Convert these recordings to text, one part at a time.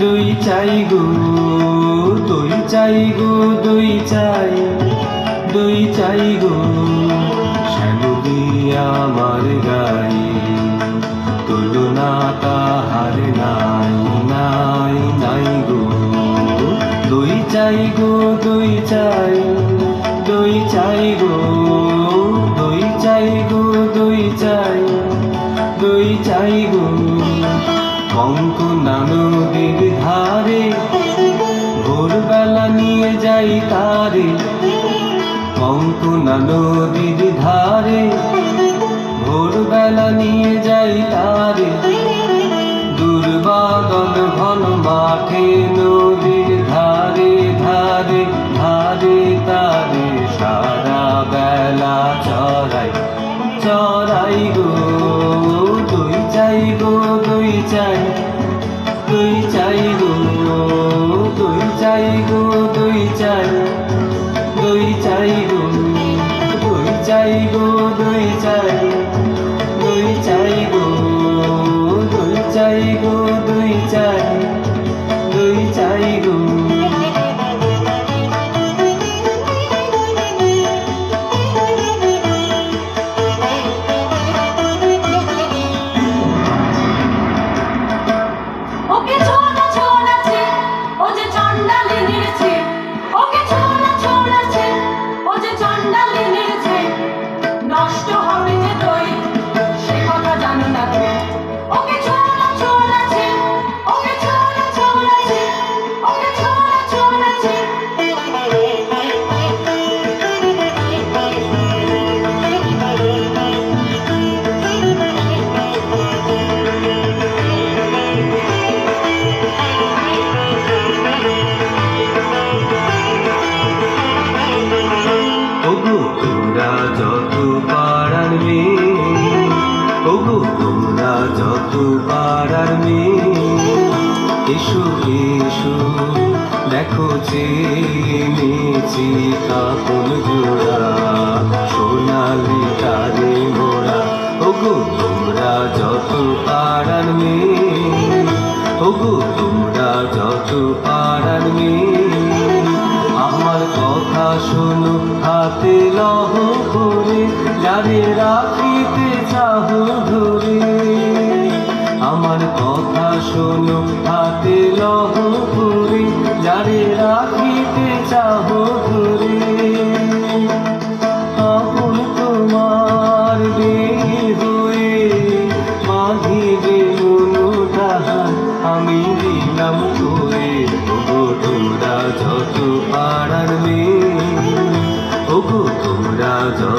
দই চাই গো, দই চাই গো, দই চাই দই চাই গো শ্যামলি আমার গায়ে তুলনা তাহার নাই নাই নাই গো। দই চাই গো, দই চাই দই চাই গো, দই চাই গো, দই চাই দই চাই গো। কঙ্কনা নদীর ধারে, ভোরবেলা নিয়ে যাই তারে। কঙ্কনা নদীর ধারে, ভোরবেলা নিয়ে যাই তারে। দুর্বাদন ঘন মাঠে নদীর ধারে ধারে ধারে তারে সারা বেলা চড়াই। যারে রাখিতে চাহ ধরে। আমার কথা শোনো।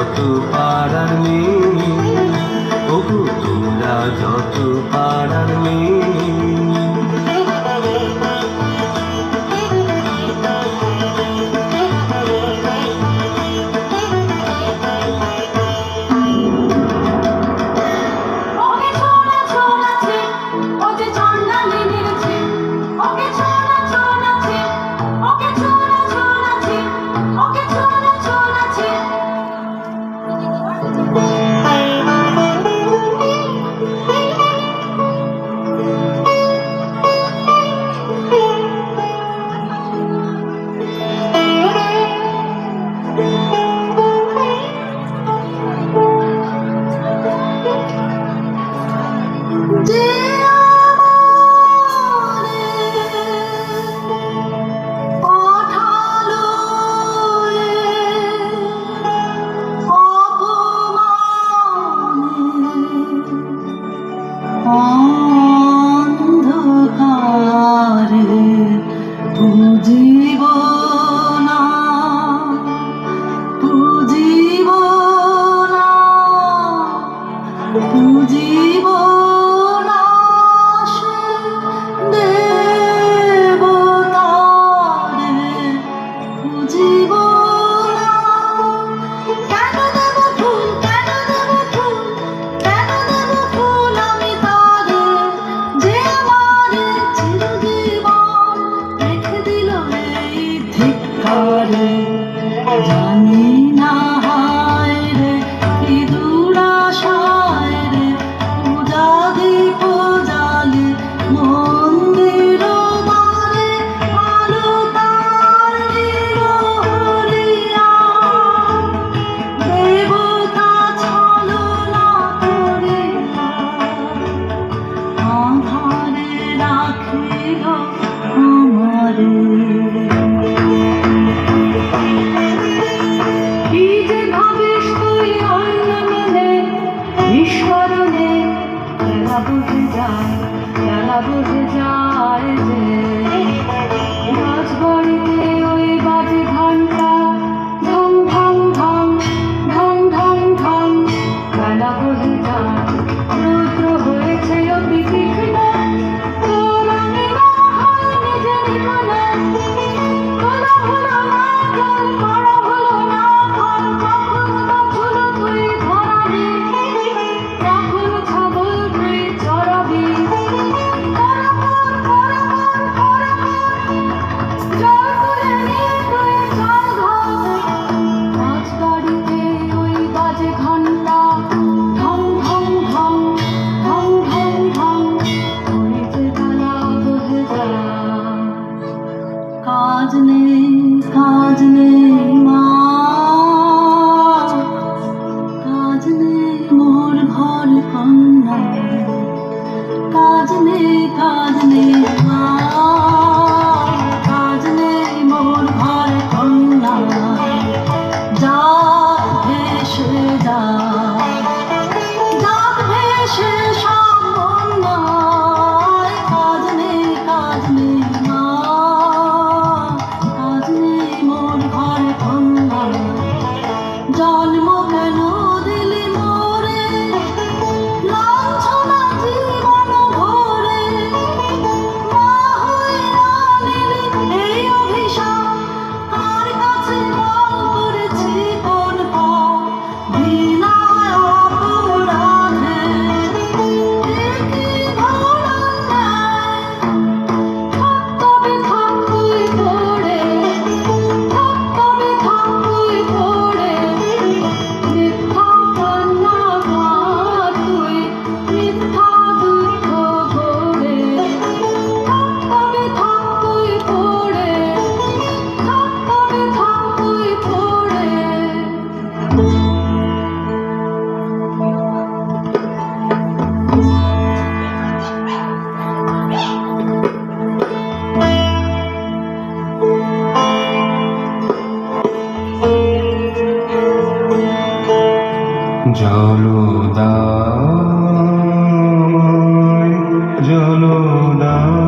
যত পাড়ার মেয়ে ওগো তোমরা যত পাড়ার মেয়ে জলদায় জলদায়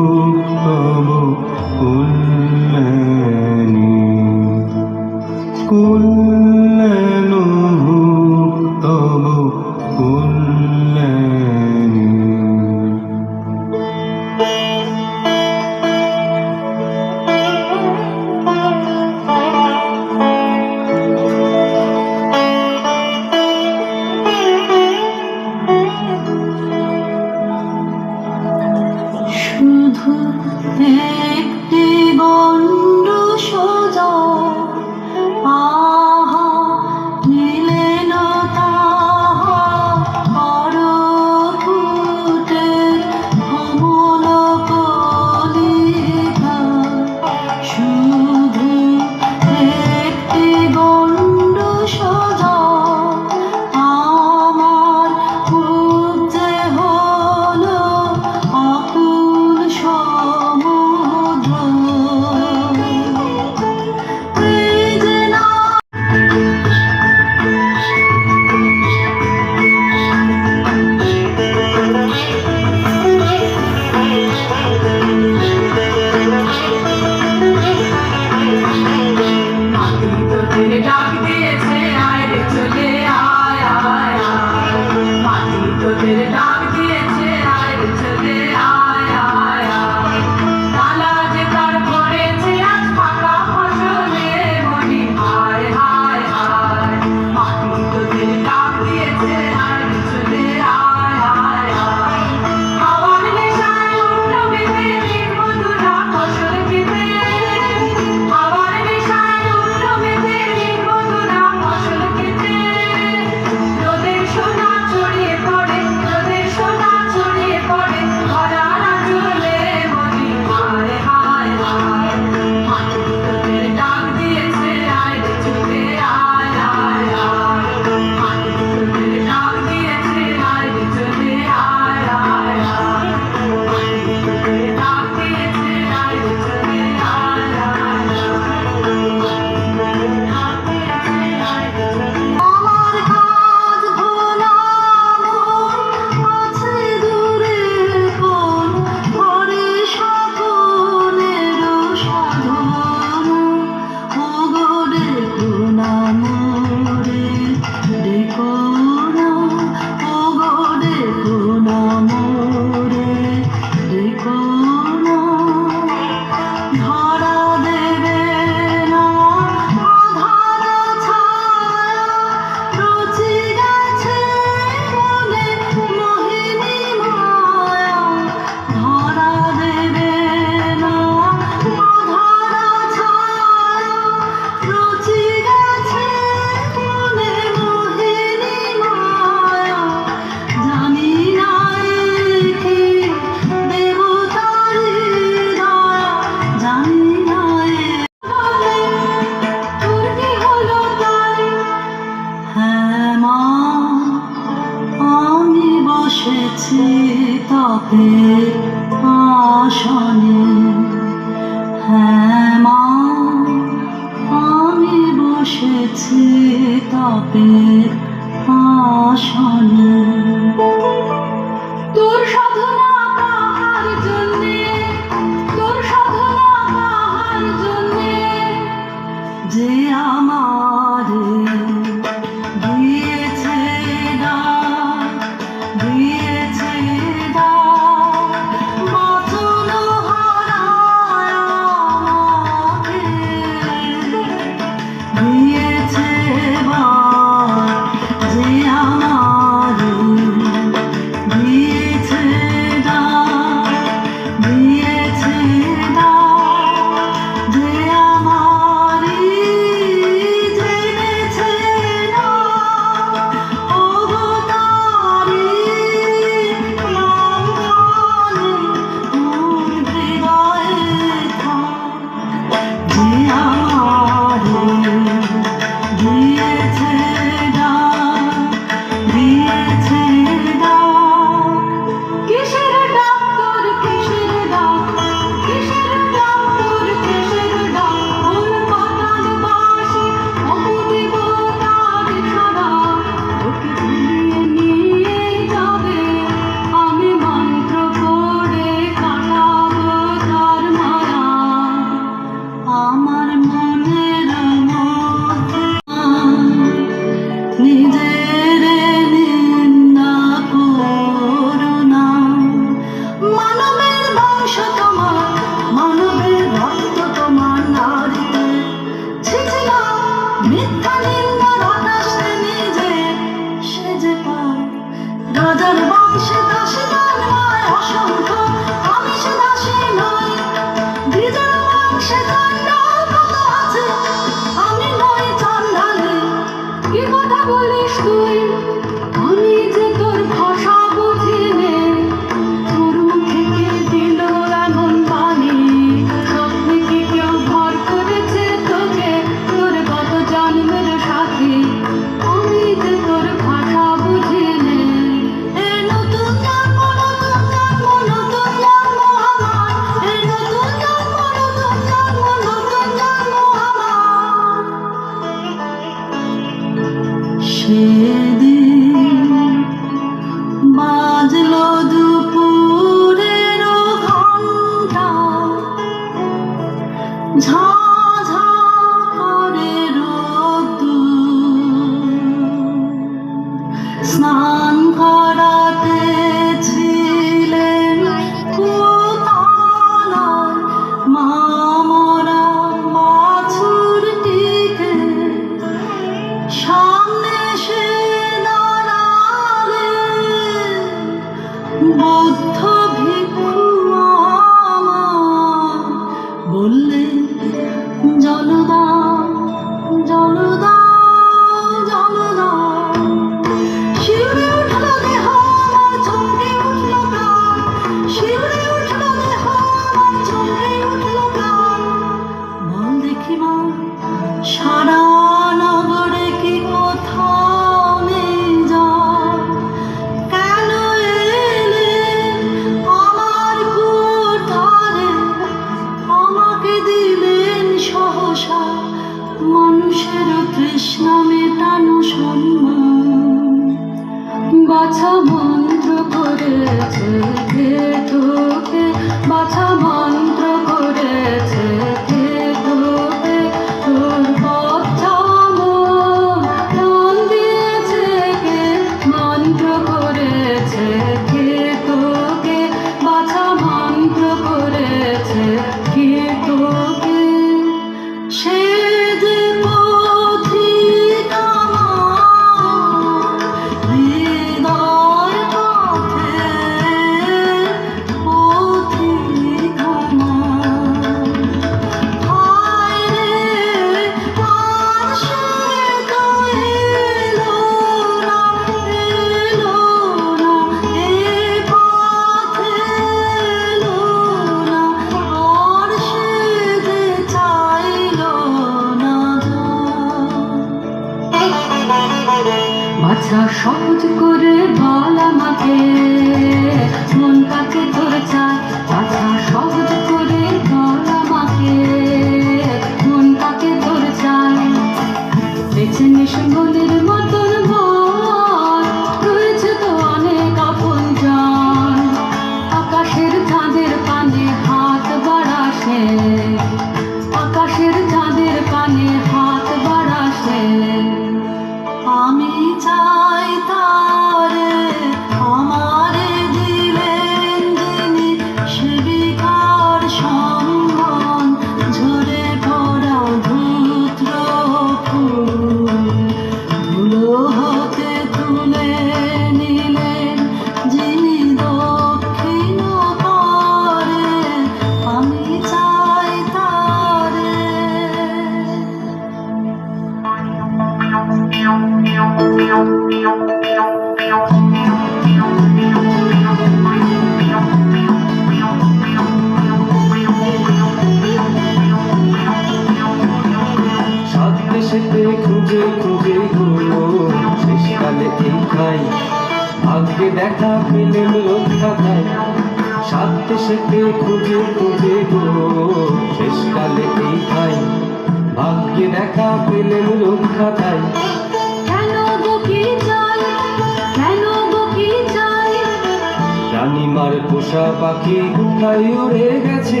পাখি ঘুমায় উড়ে গেছে?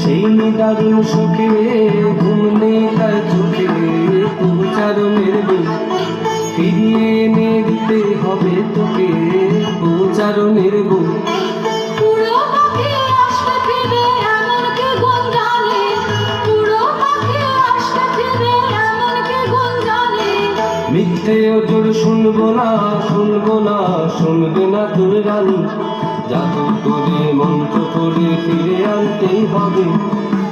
সেই দারুণ শোকে ঘুম নেই তার চোখে। পৌঁচারণের দিন ফিরিয়ে এনে দিতে হবে তোকে। চারণের বই মিথ্যে ওজোর শুনব না শুনব না শুনবে না তোর রানী। জাদু মন্ত্র করে ফিরে হবে।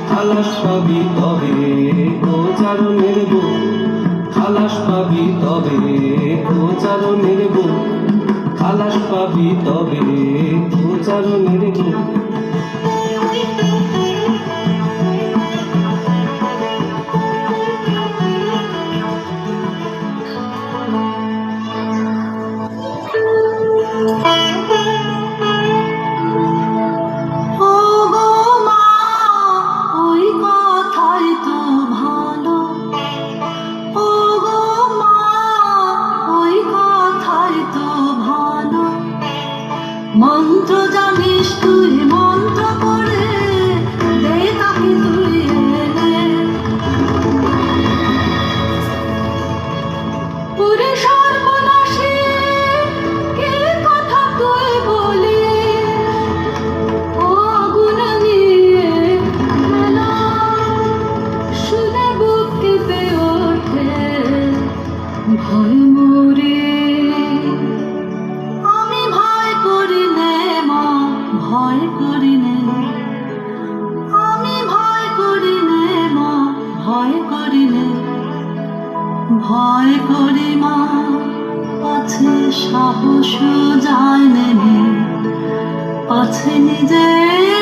খালাস পাবি তবে ও চারণের বউ। খালাস পাবি তবে ও চারণের বউ। খালাস পাবি তবে ও চারণের বউ। সাহস যায় নেমে আছে নিজের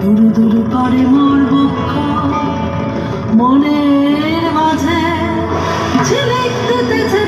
দুরু দূর করে মোর বক্ষ মনের মাঝে ঝিলিক দিতেছে